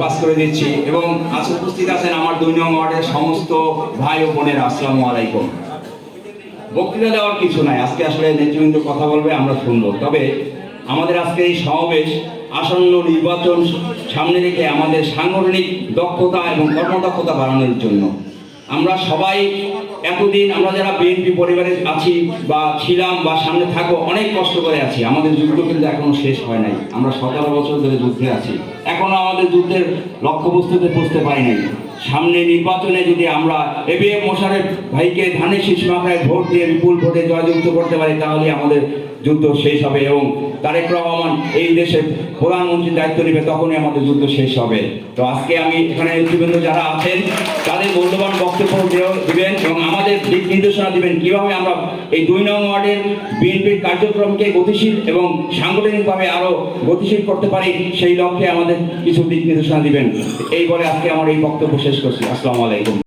Pass করে দিচ্ছি। এবং আজ উপস্থিত আছেন আমার দুই সমস্ত ভাই ও বোনের আলাইকুম। বক্তৃতা দেওয়ার কিছু নাই। আজকে আসলে নেতৃবৃন্দ কথা বলবে, আমরা শুনব। তবে আমাদের আজকে এই সমাবেশ আসন্ন নির্বাচন সামনে রেখে আমাদের সাংগঠনিক দক্ষতা এবং কর্মদক্ষতা বাড়ানোর জন্য আমরা সবাই এতদিন আমরা যারা বিএনপি পরিবারে আছি বা ছিলাম বা সামনে থাকব, অনেক কষ্ট করে আছি। আমাদের যুদ্ধ কিন্তু এখনও শেষ হয় নাই। আমরা সতেরো বছর ধরে যুদ্ধে আছি। এখনও আমাদের যুদ্ধের লক্ষ্যবস্তুতে পৌঁছতে পারি নাই। সামনে নির্বাচনে যদি আমরা এবিএম মোশারেফ ভাইকে ধানের শীষ মাথায় ভোট দিয়ে বিপুল ভোটে জয়যুক্ত করতে পারি, তাহলে আমাদের যুদ্ধ শেষ হবে এবং তারেক রহমান এই দেশের প্রধানমন্ত্রীর দায়িত্ব নেবে, তখনই আমাদের যুদ্ধ শেষ হবে। তো আজকে আমি এখানে যারা আছেন মূল্যবান বক্তব্য দেবেন এবং আমাদের দিক নির্দেশনা দেবেন। কীভাবে আমরা এই দুই নং ওয়ার্ডের বিএনপির কার্যক্রমকে গতিশীল এবং সাংগঠনিকভাবে আরও গতিশীল করতে পারি, সেই লক্ষ্যে আমাদের কিছু দিক নির্দেশনা দিবেন। এই বলে আজকে আমার এই বক্তব্য শেষ করছি। আসসালামু আলাইকুম।